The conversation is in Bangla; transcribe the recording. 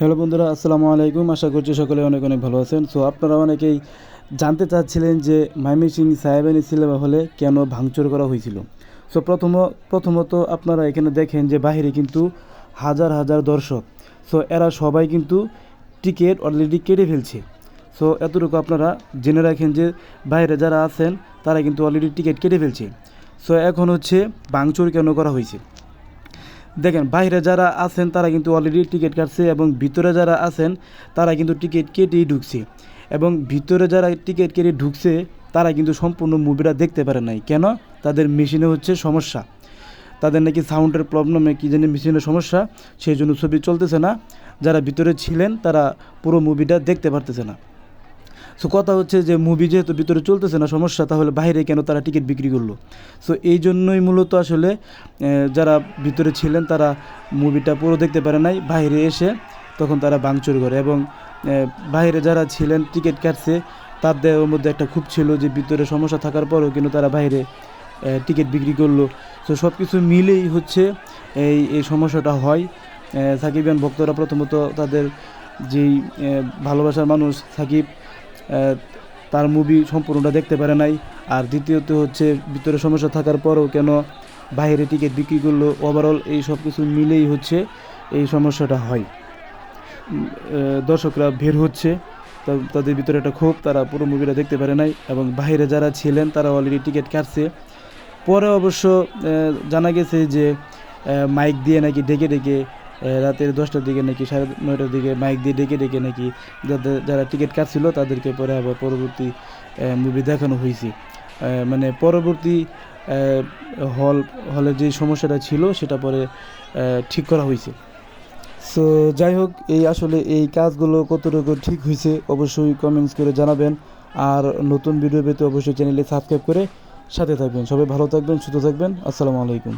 হ্যালো বন্ধুরা, আসসালামু আলাইকুম। আশা করছি সকলে অনেক অনেক ভালো আছেন। সো আপনারা অনেকেই জানতে চাচ্ছিলেন যে মাইমিসিং সাহেবানি সিনেমা হলে কেন ভাঙচুর করা হয়েছিল। সো প্রথম, প্রথমত আপনারা এখানে দেখেন যে বাইরে কিন্তু হাজার হাজার দর্শক। সো এরা সবাই কিন্তু টিকিট অলরেডি কেটে ফেলছে। সো এতটুকু আপনারা জেনে রাখেন যে বাইরে যারা আছেন, তারা কিন্তু অলরেডি টিকিট কেটে ফেলছে। সো এখন হচ্ছে ভাঙচুর কেন করা হয়েছে? দেখেন, বাইরে যারা আছেন, তারা কিন্তু অলরেডি টিকিট কাটছে এবং ভিতরে যারা আছেন, তারা কিন্তু টিকিট কেটেই ঢুকছে। এবং ভিতরে যারা টিকিট কেটে ঢুকছে, তারা কিন্তু সম্পূর্ণ মুভিটা দেখতে পারে নাই। কেন? তাদের মেশিনে হচ্ছে সমস্যা। তাদের নাকি সাউন্ডের প্রবলেমে কী জানি মেশিনের সমস্যা, সেই জন্য ছবি চলতেছে না। যারা ভিতরে ছিলেন, তারা পুরো মুভিটা দেখতে পারতেছে না। সো কথা হচ্ছে যে মুভি যেহেতু ভিতরে চলতেছে না সমস্যা তাহলে বাইরে কেন তারা টিকিট বিক্রি করল? সো এই জন্যই মূলত আসলে যারা ভিতরে ছিলেন তারা মুভিটা পুরো দেখতে পারে নাই বাইরে এসে তখন তারা ভাঙচুর করে এবং বাইরে যারা ছিলেন টিকিট কাটছে তাদের মধ্যে একটা খুব ছিল যে ভিতরে সমস্যা থাকার পরেও কিন্তু তারা বাইরে টিকিট বিক্রি করল। তো সব কিছু মিলেই হচ্ছে এই এই সমস্যাটা হয়। আহ, সাকিব খান ভক্তরা প্রথমত তাদের যেই ভালোবাসার মানুষ সাকিব তার মুভি সম্পূর্ণটা দেখতে পারে নাই। আর দ্বিতীয়ত হচ্ছে, ভিতরে সমস্যা থাকার পরেও কেন বাইরে টিকিট বিক্রি করল? ওভারঅল এই সব কিছু মিলেই হচ্ছে, এই সমস্যাটা হয়। দর্শকরা বের হচ্ছে তাদের ভিতরে একটা ক্ষোভ, তারা পুরো মুভিটা দেখতে পারে নাই এবং বাইরে যারা ছিলেন, তারা অলরেডি টিকিট কাটছে। পরে অবশ্য জানা গেছে যে মাইক দিয়ে নাকি ডেকে ডেকে রাতের দশটার দিকে নাকি সাড়ে নয়টার দিকে মাইক দিয়ে ডেকে ডেকে নাকি যাদের যারা টিকিট কাটছিল তাদেরকে পরে আবার পরবর্তী মুভি দেখানো হয়েছে। মানে পরবর্তী হল হলের যে সমস্যাটা ছিল সেটা পরে ঠিক করা হয়েছে। সো যাই হোক, এই আসলে এই কাজগুলো কতটুকু ঠিক হয়েছে অবশ্যই কমেন্টস করে জানাবেন। আর নতুন ভিডিও পেতে অবশ্যই চ্যানেলে সাবস্ক্রাইব করে সাথে থাকবেন। সবাই ভালো থাকবেন, সুস্থ থাকবেন। আসসালামু আলাইকুম।